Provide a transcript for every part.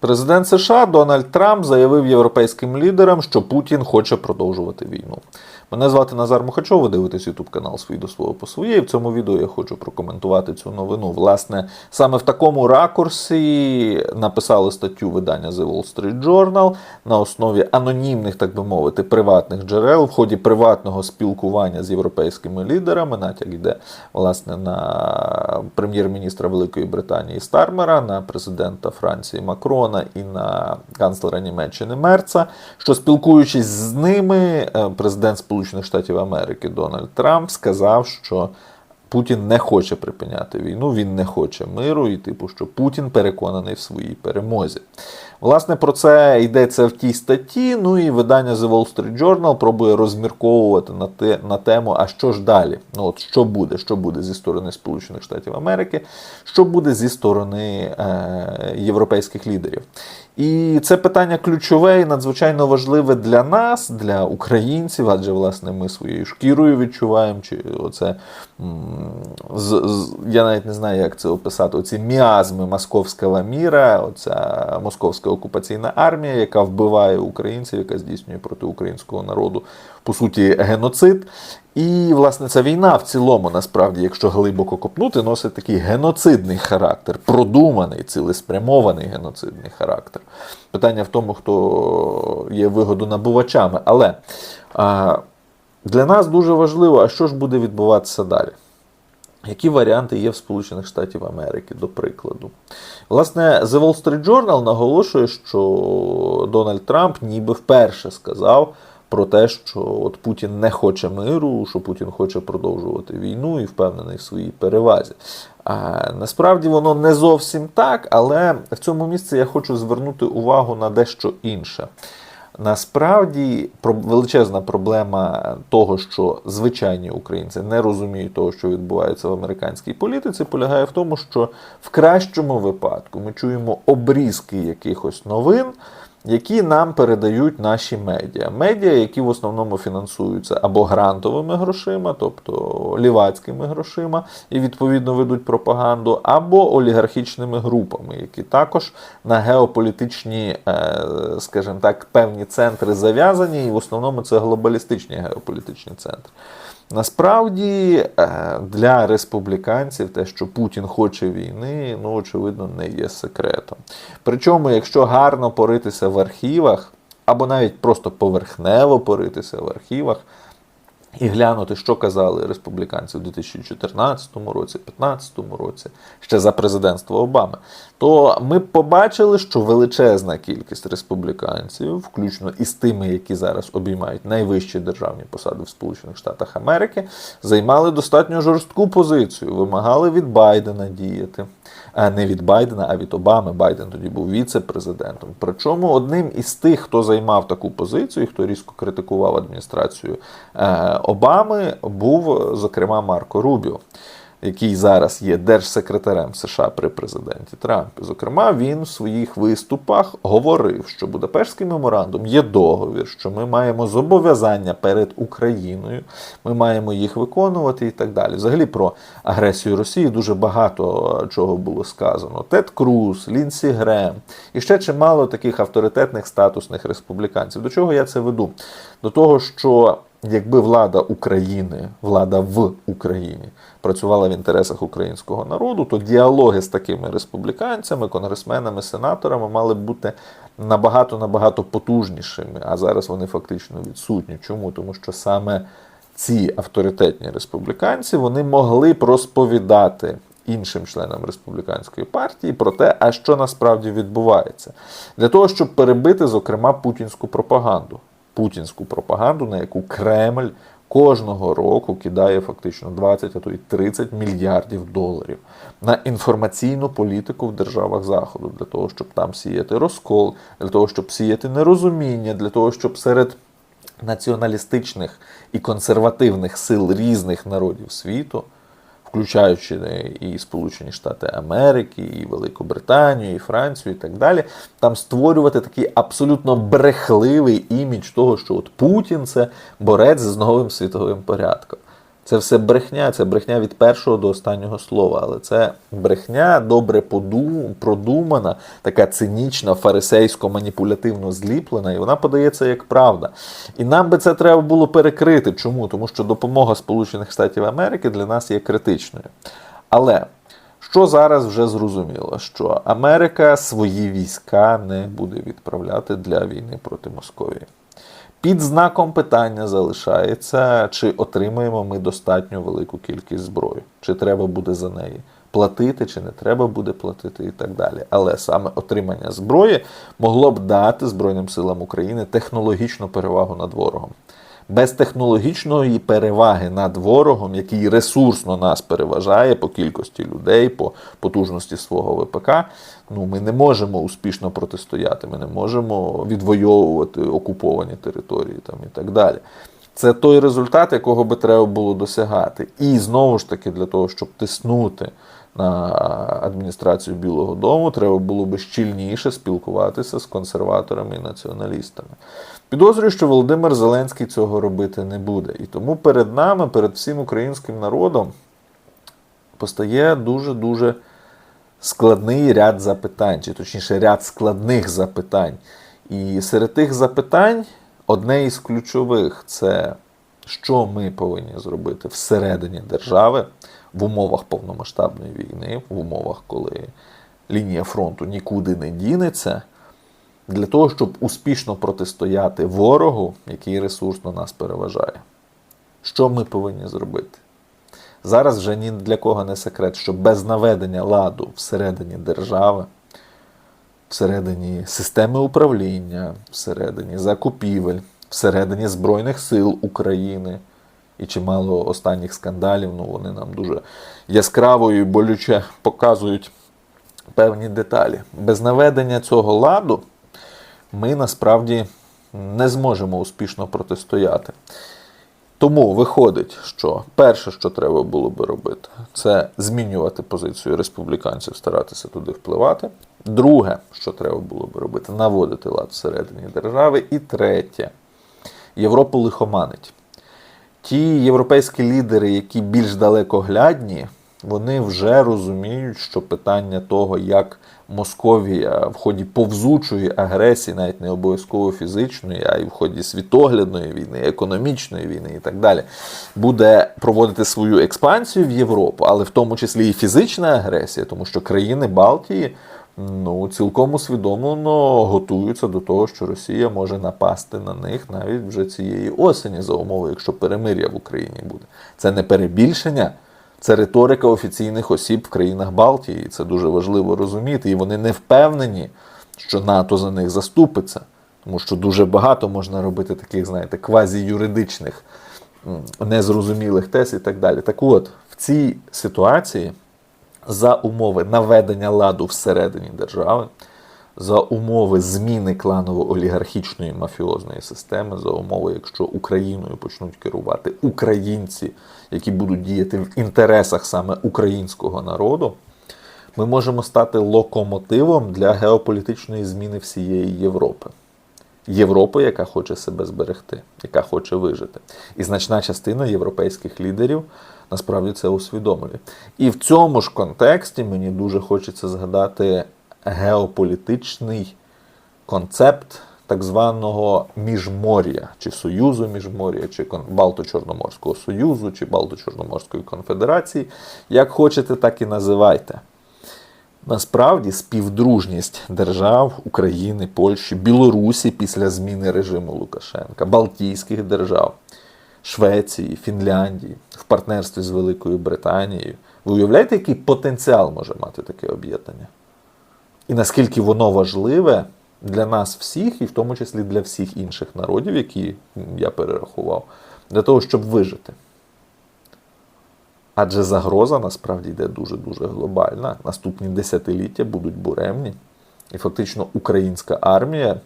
Президент США Дональд Трамп заявив європейським лідерам, що Путін хоче продовжувати війну. Мене звати Назар Мухачов, ви дивитесь YouTube канал «Свій до свого по своє. В цьому відео я хочу прокоментувати цю новину. Власне, саме в такому ракурсі написали статтю видання The Wall Street Journal на основі анонімних, так би мовити, приватних джерел в ході приватного спілкування з європейськими лідерами. Натяк йде власне на прем'єр-міністра Великої Британії Стармера, на президента Франції Макрона і на канцлера Німеччини Мерца. Що спілкуючись з ними, е, президент Сполучених Штатів Америки Дональд Трамп сказав, що Путін не хоче припиняти війну, він не хоче миру, і типу, що Путін переконаний в своїй перемозі. Власне, про це йдеться в тій статті. Ну і видання The Wall Street Journal пробує розмірковувати на те на тему, а що ж далі? Ну от що буде, що буде зі сторони Сполучених Штатів Америки, що буде зі сторони е, європейських лідерів. І це питання ключове і надзвичайно важливе для нас, для українців, адже власне ми своєю шкірою відчуваємо, чи оце з, з, я навіть не знаю, як це описати. Оці міазми московського міра, оця московська окупаційна армія, яка вбиває українців, яка здійснює проти українського народу по суті геноцид. І, власне, ця війна в цілому, насправді, якщо глибоко копнути, носить такий геноцидний характер, продуманий, цілеспрямований геноцидний характер. Питання в тому, хто є вигодонабувачами. Але а, для нас дуже важливо, а що ж буде відбуватися далі? Які варіанти є в Сполучених Штатів Америки, до прикладу? Власне, The Wall Street Journal наголошує, що Дональд Трамп ніби вперше сказав про те, що от Путін не хоче миру, що Путін хоче продовжувати війну і впевнений в своїй перевазі. А насправді воно не зовсім так, але в цьому місці я хочу звернути увагу на дещо інше. Насправді величезна проблема того, що звичайні українці не розуміють того, що відбувається в американській політиці, полягає в тому, що в кращому випадку ми чуємо обрізки якихось новин, які нам передають наші медіа. Медіа, які в основному фінансуються або грантовими грошима, тобто лівацькими грошима, і відповідно ведуть пропаганду, або олігархічними групами, які також на геополітичні, е, скажімо так, певні центри зав'язані, і в основному це глобалістичні геополітичні центри. Насправді е, для республіканців те, що Путін хоче війни, ну очевидно, не є секретом. Причому, якщо гарно поритися в архівах, або навіть просто поверхнево поритися в архівах, і глянути, що казали республіканці у 2014 році, 2015 році, ще за президентства Обами, то ми побачили, що величезна кількість республіканців, включно із тими, які зараз обіймають найвищі державні посади в Сполучених Штатах Америки, займали достатньо жорстку позицію, вимагали від Байдена діяти. Не від Байдена, а від Обами. Байден тоді був віце-президентом. Причому одним із тих, хто займав таку позицію, хто різко критикував адміністрацію Обами, був зокрема Марко Рубіо який зараз є держсекретарем США при президенті Трампі. Зокрема, він в своїх виступах говорив, що Будапештський меморандум є договір, що ми маємо зобов'язання перед Україною, ми маємо їх виконувати і так далі. Взагалі про агресію Росії дуже багато чого було сказано. Тед Круз, Лінсі Грем і ще чимало таких авторитетних статусних республіканців. До чого я це веду? До того, що якби влада України, влада в Україні працювала в інтересах українського народу, то діалоги з такими республіканцями, конгресменами, сенаторами мали б бути набагато набагато потужнішими. А зараз вони фактично відсутні. Чому? Тому що саме ці авторитетні республіканці вони могли б розповідати. Іншим членам республіканської партії про те, а що насправді відбувається, для того, щоб перебити, зокрема, путінську пропаганду путінську пропаганду, на яку Кремль кожного року кидає фактично 20, а то й 30 мільярдів доларів на інформаційну політику в державах Заходу, для того, щоб там сіяти розкол, для того, щоб сіяти нерозуміння, для того, щоб серед націоналістичних і консервативних сил різних народів світу включаючи і Сполучені Штати Америки, і Велику Британію, і Францію, і так далі, там створювати такий абсолютно брехливий імідж того, що от Путін це борець з новим світовим порядком. Це все брехня, це брехня від першого до останнього слова. Але це брехня добре продумана, така цинічна, фарисейсько-маніпулятивно зліплена, і вона подається як правда. І нам би це треба було перекрити. Чому? Тому що допомога Сполучених Штатів Америки для нас є критичною. Але що зараз вже зрозуміло, що Америка свої війська не буде відправляти для війни проти Московії. Під знаком питання залишається, чи отримаємо ми достатньо велику кількість зброї, чи треба буде за неї платити, чи не треба буде платити, і так далі. Але саме отримання зброї могло б дати Збройним силам України технологічну перевагу над ворогом. Без технологічної переваги над ворогом, який ресурсно нас переважає по кількості людей, по потужності свого ВПК, ну ми не можемо успішно протистояти, ми не можемо відвоювати окуповані території там і так далі. Це той результат, якого би треба було досягати. І знову ж таки, для того, щоб тиснути на адміністрацію Білого Дому, треба було би щільніше спілкуватися з консерваторами і націоналістами. Підозрюю, що Володимир Зеленський цього робити не буде. І тому перед нами, перед всім українським народом, постає дуже-дуже складний ряд запитань, чи точніше ряд складних запитань. І серед тих запитань одне із ключових це що ми повинні зробити всередині держави в умовах повномасштабної війни, в умовах, коли лінія фронту нікуди не дінеться, для того, щоб успішно протистояти ворогу, який ресурсно нас переважає. Що ми повинні зробити? Зараз вже ні для кого не секрет, що без наведення ладу всередині держави, всередині системи управління, всередині закупівель, всередині Збройних сил України і чимало останніх скандалів, ну вони нам дуже яскраво і болюче показують певні деталі. Без наведення цього ладу ми насправді не зможемо успішно протистояти. Тому виходить, що перше, що треба було би робити, це змінювати позицію республіканців, старатися туди впливати. Друге, що треба було би робити, наводити лад всередині держави. І третє, Європу лихоманить. Ті європейські лідери, які більш далекоглядні, вони вже розуміють, що питання того, як Московія в ході повзучої агресії, навіть не обов'язково фізичної, а й в ході світоглядної війни, економічної війни і так далі, буде проводити свою експансію в Європу, але в тому числі і фізична агресія, тому що країни Балтії. Ну, цілком усвідомлено готуються до того, що Росія може напасти на них навіть вже цієї осені за умови, якщо перемир'я в Україні буде. Це не перебільшення, це риторика офіційних осіб в країнах Балтії. І це дуже важливо розуміти. І вони не впевнені, що НАТО за них заступиться. Тому що дуже багато можна робити таких, знаєте, квазі-юридичних, незрозумілих тез і так далі. Так от, в цій ситуації за умови наведення ладу всередині держави, за умови зміни кланово-олігархічної мафіозної системи, за умови, якщо Україною почнуть керувати українці, які будуть діяти в інтересах саме українського народу, ми можемо стати локомотивом для геополітичної зміни всієї Європи. Європи, яка хоче себе зберегти, яка хоче вижити. І значна частина європейських лідерів насправді це усвідомлює. І в цьому ж контексті мені дуже хочеться згадати геополітичний концепт так званого міжмор'я, чи Союзу міжмор'я, чи Балто-Чорноморського Союзу, чи Балто-Чорноморської конфедерації. Як хочете, так і називайте. Насправді співдружність держав України, Польщі, Білорусі після зміни режиму Лукашенка, Балтійських держав, Швеції, Фінляндії в партнерстві з Великою Британією. Ви уявляєте, який потенціал може мати таке об'єднання? І наскільки воно важливе для нас всіх, і в тому числі для всіх інших народів, які я перерахував, для того, щоб вижити. Адже загроза насправді йде дуже-дуже глобальна. Наступні десятиліття будуть буремні. І фактично українська армія,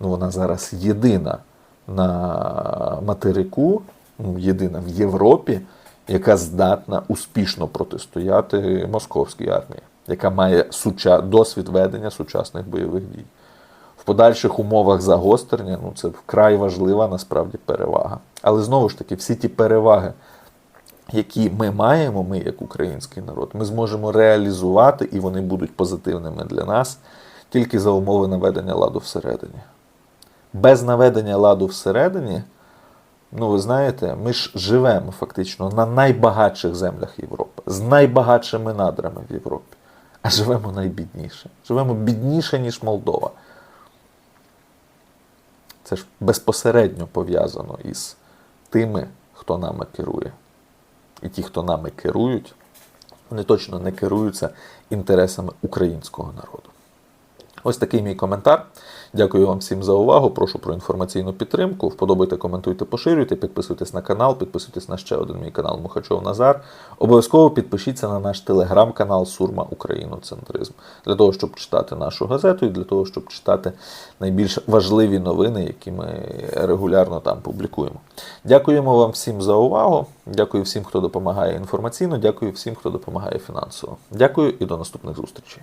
ну вона зараз єдина на материку, ну, єдина в Європі, яка здатна успішно протистояти московській армії, яка має суча... досвід ведення сучасних бойових дій. В подальших умовах загострення ну, це вкрай важлива насправді перевага. Але знову ж таки, всі ті переваги які ми маємо, ми як український народ, ми зможемо реалізувати, і вони будуть позитивними для нас тільки за умови наведення ладу всередині. Без наведення ладу всередині, ну ви знаєте, ми ж живемо фактично на найбагатших землях Європи, з найбагатшими надрами в Європі, а живемо найбідніше. Живемо бідніше, ніж Молдова. Це ж безпосередньо пов'язано із тими, хто нами керує. І ті, хто нами керують, вони точно не керуються інтересами українського народу. Ось такий мій коментар. Дякую вам всім за увагу. Прошу про інформаційну підтримку. Вподобайте, коментуйте, поширюйте, підписуйтесь на канал, підписуйтесь на ще один мій канал Мухачов Назар. Обов'язково підпишіться на наш телеграм-канал Сурма Україноцентризм для того, щоб читати нашу газету і для того, щоб читати найбільш важливі новини, які ми регулярно там публікуємо. Дякуємо вам всім за увагу. Дякую всім, хто допомагає інформаційно. Дякую всім, хто допомагає фінансово. Дякую і до наступних зустрічей.